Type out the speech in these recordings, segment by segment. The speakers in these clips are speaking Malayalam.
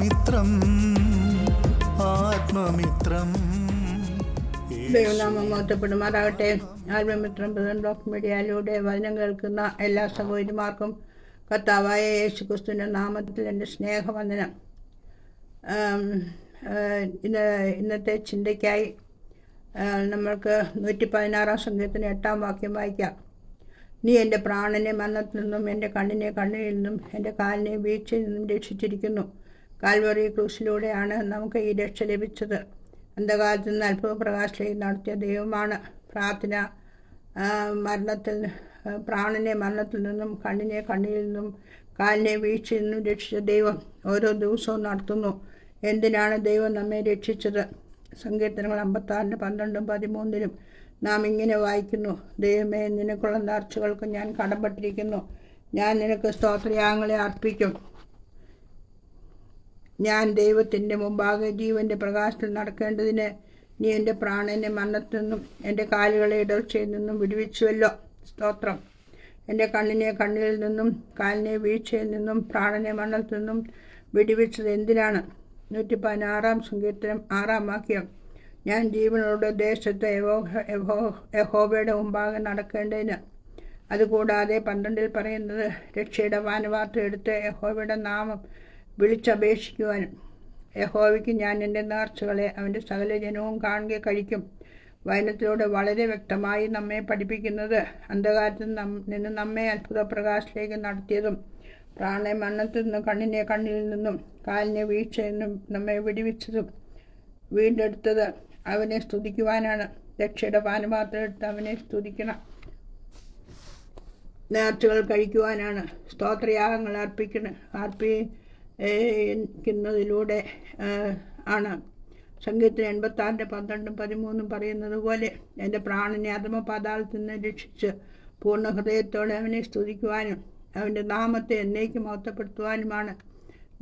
ആത്മമിത്രം ആത്മമിത്രം. ദൈവനാമം മോത്തപ്പെടുമാറാകട്ടെ ആത്മമിത്രം പ്രസിഡന്റ് ഓഫ് മീഡിയയിലൂടെ വചനം കേൾക്കുന്ന എല്ലാ സഹോദരിമാർക്കും കർത്താവായ യേശു ക്രിസ്തുവിന്റെ നാമത്തിൽ എന്റെ സ്നേഹവന്ദനം. ഇന്ന് ഇന്നത്തെ ചിന്തയ്ക്കായി നമ്മൾക്ക് നൂറ്റി പതിനാറാം സംഘത്തിന് എട്ടാം വാക്യം വായിക്കാം. നീ എന്റെ പ്രാണനെ മരണത്തിൽ നിന്നും എന്റെ കണ്ണിനെ കണ്ണിൽ നിന്നും എന്റെ കാലിനെ വീഴ്ചയിൽ നിന്നും രക്ഷിച്ചിരിക്കുന്നു. കാൽവറി ക്രൂസിലൂടെയാണ് നമുക്ക് ഈ രക്ഷ ലഭിച്ചത്. അന്ധകാലത്ത് നിന്ന് അത്ഭുത പ്രകാശത്തിലേക്ക് നടത്തിയ ദൈവമാണ്. പ്രാർത്ഥന മരണത്തിൽ പ്രാണനെ മരണത്തിൽ നിന്നും കണ്ണിനെ കണ്ണിൽ നിന്നും കാലിനെ വീഴ്ചയിൽ നിന്നും രക്ഷിച്ച ദൈവം ഓരോ ദിവസവും നടത്തുന്നു. എന്തിനാണ് ദൈവം നമ്മെ രക്ഷിച്ചത്? സങ്കീർത്തനങ്ങൾ അമ്പത്താറിന്റെ പന്ത്രണ്ടും പതിമൂന്നിലും നാം ഇങ്ങനെ വായിക്കുന്നു. ദൈവമേ നിനക്കുള്ള നേർച്ചകൾക്ക് ഞാൻ കടപ്പെട്ടിരിക്കുന്നു. ഞാൻ നിനക്ക് സ്തോത്രയാഗങ്ങളെ അർപ്പിക്കും. ഞാൻ ദൈവത്തിന്റെ മുമ്പാകെ ജീവന്റെ പ്രകാശത്തിൽ നടക്കേണ്ടതിന് നീ എന്റെ പ്രാണനെ മരണത്തിൽ നിന്നും എന്റെ കാലുകളെ ഇടർച്ചയിൽ നിന്നും വിടുവിച്ചുവല്ലോ. സ്തോത്രം. എന്റെ കണ്ണിനെ കണ്ണിൽ നിന്നും കാലിനെ വീഴ്ചയിൽ നിന്നും പ്രാണനെ മരണത്തിൽ നിന്നും വിടുവിച്ചത് എന്തിനാണ്? നൂറ്റി പതിനാറാം സങ്കീർത്തനം ആറാം വാക്യം. ഞാൻ ജീവനോട് ദേശത്ത് യഹോ യഹോ യഹോവയുടെ മുമ്പാകെ നടക്കേണ്ടതിന്. അതുകൂടാതെ പന്ത്രണ്ടിൽ പറയുന്നത് രക്ഷയുടെ വാനവാർത്ത എടുത്ത് യഹോബയുടെ നാമം വിളിച്ചപേക്ഷിക്കുവാനും യഹോവയ്ക്ക് ഞാൻ എന്റെ നേർച്ചകളെ അവന്റെ സകല ജനവും കാണുക കഴിക്കും. വചനത്തിലൂടെ വളരെ വ്യക്തമായി നമ്മെ പഠിപ്പിക്കുന്നത് അന്ധകാരത്തിൽ നിന്ന് നമ്മെ അത്ഭുത പ്രകാശത്തിലേക്ക് നടത്തിയതും പ്രാണെ മണ്ണത്തിൽ നിന്നും കണ്ണിനെ കണ്ണിൽ നിന്നും കാലിനെ വീഴ്ചയിൽ നിന്നും നമ്മെ വിടിവിച്ചതും വീണ്ടെടുത്തത് അവനെ സ്തുതിക്കുവാനാണ്. രക്ഷയുടെ പാനപാത്രം എടുത്ത് അവനെ സ്തുതിക്കണം. നേർച്ചകൾ കഴിക്കുവാനാണ്. സ്തോത്രയാഗങ്ങൾ അർപ്പിക്കണം. അർപ്പിക്കുന്നതിലൂടെ ആണ്. സംഗീതത്തിന് എൺപത്താറിന്റെ പന്ത്രണ്ടും പതിമൂന്നും പറയുന്നത് പോലെ എന്റെ പ്രാണനെ അധമ പാതാളത്തിൽ നിന്ന് രക്ഷിച്ച് പൂർണ ഹൃദയത്തോടെ അവനെ സ്തുതിക്കുവാനും അവന്റെ നാമത്തെ എന്നേക്ക് മഹത്വപ്പെടുത്തുവാനുമാണ്.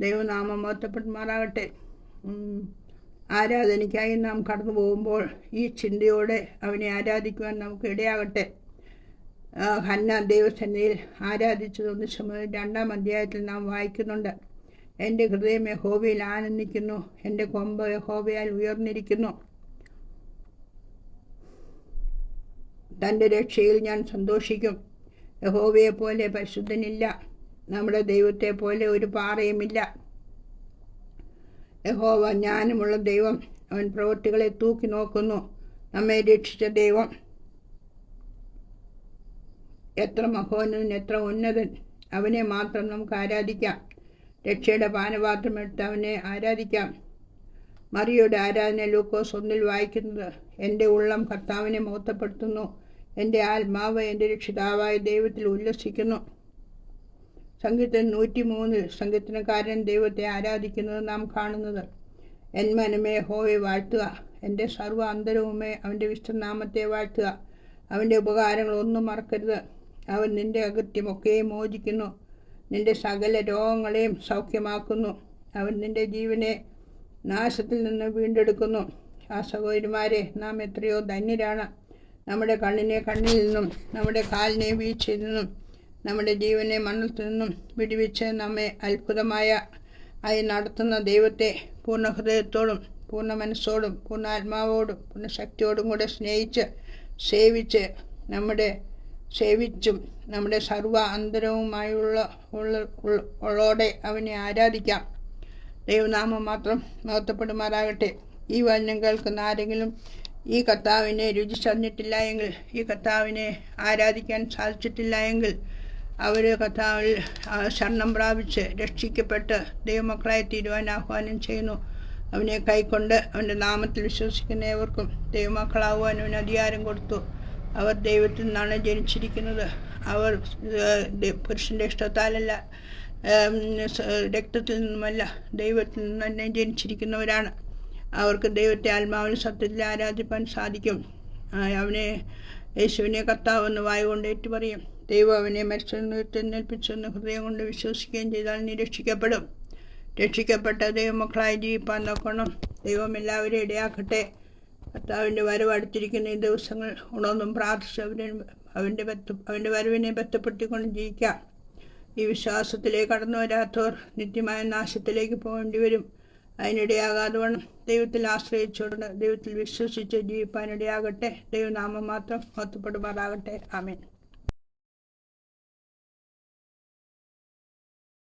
ദൈവനാമം മഹത്വപ്പെടുമാറാകട്ടെ. ആരാധനയ്ക്കായി നാം കടന്നു പോകുമ്പോൾ ഈ ചിന്തയോടെ അവനെ ആരാധിക്കുവാൻ നമുക്ക് ഇടയാകട്ടെ. ഹന്ന ദൈവസന്നിധിയിൽ ആരാധിച്ചതൊന്ന് രണ്ടാം അധ്യായത്തിൽ നാം വായിക്കുന്നുണ്ട്. എന്റെ ഹൃദയം യഹോവയിൽ ആനന്ദിക്കുന്നു. എന്റെ കൊമ്പ് യഹോവയാൽ ഉയർന്നിരിക്കുന്നു. തന്റെ രക്ഷയിൽ ഞാൻ സന്തോഷിക്കും. യഹോവയെ പോലെ പരിശുദ്ധനില്ല. നമ്മുടെ ദൈവത്തെ പോലെ ഒരു പാറയുമില്ല. യഹോവ ഞാനുമുള്ള ദൈവം. അവൻ പ്രവൃത്തികളെ തൂക്കി നോക്കുന്നു. നമ്മെ രക്ഷിച്ച ദൈവം. എത്ര മഹോന്നതൻ എത്ര ഉന്നതൻ. അവനെ മാത്രം നമുക്ക് ആരാധിക്കാം. രക്ഷയുടെ പാനപാത്രം എടുത്ത് അവനെ ആരാധിക്കാം. മറിയുടെ ആരാധന ലൂക്കോസ് ഒന്നിൽ വായിക്കുന്നത് എന്റെ ഉള്ളം കർത്താവിനെ മോത്തപ്പെടുത്തുന്നു എന്റെ ആത്മാവ് എന്റെ രക്ഷിതാവായ ദൈവത്തിൽ ഉല്ലസിക്കുന്നു. സംഗീതം നൂറ്റി മൂന്നിൽ സംഗീതനക്കാരൻ ദൈവത്തെ ആരാധിക്കുന്നത് നാം കാണുന്നത്. എൻ മനമേ ഹോയെ വാഴ്ത്തുക. എന്റെ സർവ അന്തരവുമേ അവന്റെ വിശ്വനാമത്തെ വാഴ്ത്തുക. അവന്റെ ഉപകാരങ്ങളൊന്നും മറക്കരുത്. അവൻ നിന്റെ അകൃത്യമൊക്കെ മോചിക്കുന്നു. നിന്റെ സകല രോഗങ്ങളെയും സൗഖ്യമാക്കുന്നു. അവൻ നിന്റെ ജീവനെ നാശത്തിൽ നിന്ന് വീണ്ടെടുക്കുന്നു. ആ സഹോദരിമാരെ നാം എത്രയോ ധന്യരാണ്. നമ്മുടെ കണ്ണിനെ കണ്ണിൽ നിന്നും നമ്മുടെ കാലിനെ വീഴ്ചയിൽ നിന്നും നമ്മുടെ ജീവനെ മണ്ണത്തിൽ നിന്നും വിടിവിച്ച് നമ്മെ അത്ഭുതമായ ആയി നടത്തുന്ന ദൈവത്തെ പൂർണ ഹൃദയത്തോടും പൂർണ മനസ്സോടും പൂർണ ആത്മാവോടും പൂർണ ശക്തിയോടും കൂടെ സ്നേഹിച്ച് സേവിച്ച് നമ്മുടെ സേവിച്ചും നമ്മുടെ സർവ അന്തരവുമായുള്ള ഉള്ള ഉള്ള- ഉള്ളോടെ അവനെ ആരാധിക്കാം. ദൈവനാമം മാത്രം മഹത്വപ്പെടുമാറാകട്ടെ. ഈ വചനം കേൾക്കുന്ന ആരെങ്കിലും ഈ കർത്താവിനെ രുചിച്ചറിഞ്ഞിട്ടില്ല എങ്കിൽ ഈ കർത്താവിനെ ആരാധിക്കാൻ സാധിച്ചിട്ടില്ല എങ്കിൽ അവർ കർത്താവിൽ ശരണം പ്രാപിച്ച് രക്ഷിക്കപ്പെട്ട് ദൈവമക്കളായി തീരുവാൻ ആഹ്വാനം ചെയ്യുന്നു. അവനെ കൈക്കൊണ്ട് അവന്റെ നാമത്തിൽ വിശ്വസിക്കുന്ന ഏവർക്കും ദൈവമക്കളാകുവാൻ അവന് അധികാരം കൊടുത്തു. അവർ ദൈവത്തിൽ നിന്നാണ് ജനിച്ചിരിക്കുന്നത്. അവർ പുരുഷന്റെ ഇഷ്ടത്താലല്ല രക്തത്തിൽ നിന്നുമല്ല ദൈവത്തിൽ നിന്ന് തന്നെ ജനിച്ചിരിക്കുന്നവരാണ്. അവർക്ക് ദൈവത്തെ ആത്മാവിന് സത്യത്തിൽ ആരാധിപ്പാൻ സാധിക്കും. അവനെ യേശുവിനെ കർത്താവെന്ന് വായു കൊണ്ട് ഏറ്റുപറയും. ദൈവം അവനെ മത്സരത്തിനേൽപ്പിച്ചെന്ന് ഹൃദയം കൊണ്ട് വിശ്വസിക്കുകയും ചെയ്താൽ നീ രക്ഷിക്കപ്പെടും. രക്ഷിക്കപ്പെട്ട ദൈവമക്കളായി ജീവിപ്പാൻ നോക്കണം. ദൈവം എല്ലാവരെയും ഇടയാക്കട്ടെ. കർത്താവിന്റെ വരവ് അടുത്തിരിക്കുന്ന ഈ ദിവസങ്ങൾ ഉണർന്നും പ്രാർത്ഥിച്ച് അവനെ അവന്റെ ബത്ത അവന്റെ വരവിനെ ബന്ധപ്പെട്ടിക്കൊണ്ട് ജീവിക്കാം. ഈ വിശ്വാസത്തിലേക്ക് കടന്നു വരാത്തവർ നിത്യമായ നാശത്തിലേക്ക് പോകേണ്ടി വരും. അതിനിടയാകാതെ വേണം ദൈവത്തിൽ ആശ്രയിച്ചുകൊണ്ട് ദൈവത്തിൽ വിശ്വസിച്ച് ജീവിപ്പാനിടയാകട്ടെ. ദൈവനാമം മാത്രം ഓത്തപ്പെടുമാറാകട്ടെ ആമേൻ.